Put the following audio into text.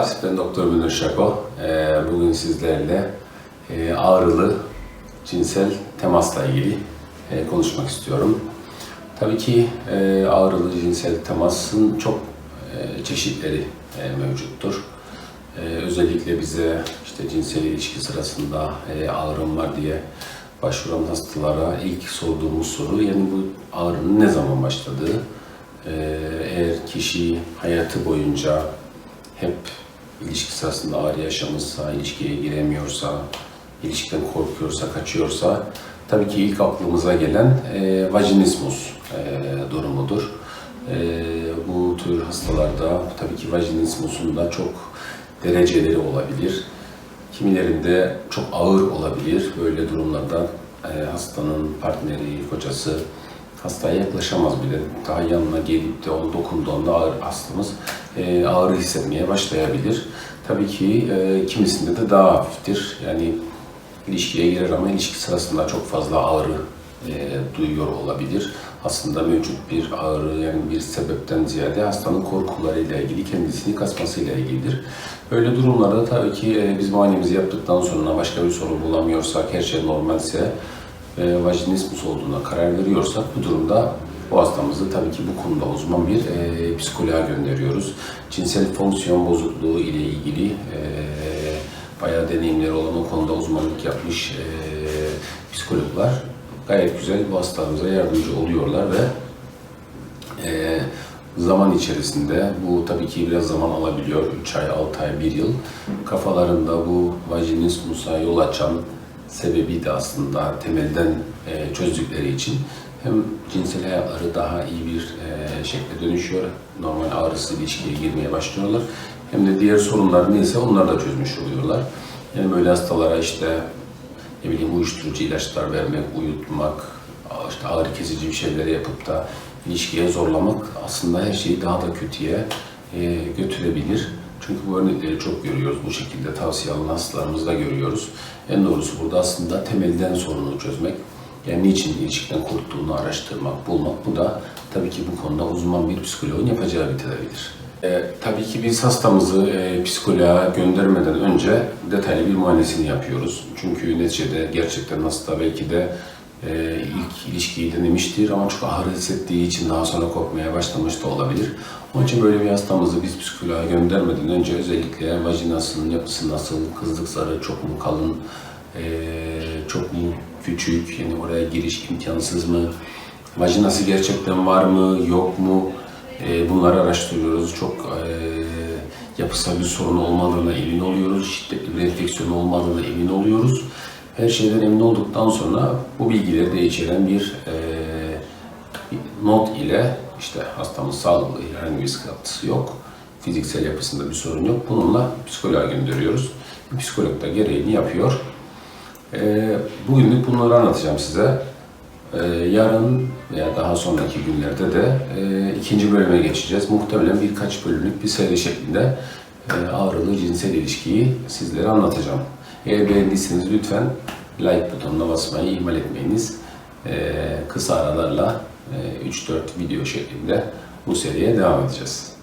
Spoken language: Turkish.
Merhabalar, ben Doktor Münir Şako. Ee, Bugün sizlerle e, ağrılı cinsel temasla ilgili e, konuşmak istiyorum. Tabii ki e, ağrılı cinsel temasın çok çeşitleri mevcuttur. Özellikle bize işte cinsel ilişki sırasında ağrım var diye başvuran hastalara ilk sorduğumuz soru yani bu ağrının ne zaman başladığı. Eğer kişi hayatı boyunca hep ilişki sırasında ağrı yaşamışsa, ilişkiye giremiyorsa, ilişkiden korkuyorsa, kaçıyorsa tabii ki ilk aklımıza gelen e, vajinismus e, durumudur. E, bu tür hastalarda tabii ki vajinismusun da çok dereceleri olabilir. Kimilerinde çok ağır olabilir. Böyle durumlarda e, hastanın partneri, kocası hastaya yaklaşamaz bile. Daha yanına gelip de onu dokunduğunda ağır, hastamız e, ağrı hissetmeye başlayabilir. Tabii ki e, kimisinde de daha hafiftir. Yani ilişkiye girer ama ilişki sırasında çok fazla ağrı e, duyuyor olabilir. Aslında mevcut bir ağrı yani bir sebepten ziyade hastanın korkularıyla ilgili, kendisini kasmasıyla ilgilidir. Böyle durumlarda tabii ki e, biz muayenemizi yaptıktan sonra başka bir sorun bulamıyorsak, her şey normalse e, vajinismus olduğuna karar veriyorsak bu durumda bu hastamızı tabii ki bu konuda uzman bir e, psikoloğa gönderiyoruz. Cinsel fonksiyon bozukluğu ile ilgili e, bayağı deneyimleri olan o konuda uzmanlık yapmış e, psikologlar gayet güzel bu hastalarımıza yardımcı oluyorlar ve e, zaman içerisinde bu tabii ki biraz zaman alabiliyor. 3 ay, 6 ay, 1 yıl. Kafalarında bu vajinismusa yol açan sebebi de aslında temelden e, çözdükleri için hem cinsel hayatları daha iyi bir e, şekle dönüşüyor. Normal ağrısız ilişkiye girmeye başlıyorlar. Hem de diğer sorunlar neyse onları da çözmüş oluyorlar. Yani böyle hastalara işte ne bileyim uyuşturucu ilaçlar vermek, uyutmak, işte ağrı kesici bir şeyleri yapıp da ilişkiye zorlamak aslında her şeyi daha da kötüye e, götürebilir. Çünkü bu örnekleri çok görüyoruz. Bu şekilde tavsiye alan hastalarımızda görüyoruz. En doğrusu burada aslında temelden sorunu çözmek. Yani niçin ilişkiden korktuğunu araştırmak, bulmak. Bu da tabii ki bu konuda uzman bir psikoloğun yapacağı bir tedavidir. E, tabii ki biz hastamızı e, psikoloğa göndermeden önce detaylı bir muayenesini yapıyoruz. Çünkü neticede gerçekten hasta belki de e, ilk ilişkiyi denemiştir ama çok ağrı hissettiği için daha sonra korkmaya başlamış da olabilir. Onun için böyle bir hastamızı biz psikoloğa göndermeden önce özellikle vajinasının yapısı nasıl, kızlık zarı çok mu kalın, e, çok mu küçük, yani oraya giriş imkansız mı, vajinası gerçekten var mı, yok mu, e, bunları araştırıyoruz. Çok e, yapısal bir sorun olmadığına emin oluyoruz, şiddetli bir enfeksiyon olmadığına emin oluyoruz. Her şeyden emin olduktan sonra bu bilgileri de içeren bir e, not ile işte hastamız sağlıklı, herhangi bir sıkıntısı yok, fiziksel yapısında bir sorun yok. Bununla psikoloğa gönderiyoruz. Psikolog da gereğini yapıyor. E, bugünlük bunları anlatacağım size. E, yarın veya daha sonraki günlerde de e, ikinci bölüme geçeceğiz. Muhtemelen birkaç bölümlük bir seri şeklinde ağrılı cinsel ilişkiyi sizlere anlatacağım. Eğer beğendiyseniz lütfen like butonuna basmayı ihmal etmeyiniz. E, kısa aralarla e, 3-4 video şeklinde bu seriye devam edeceğiz.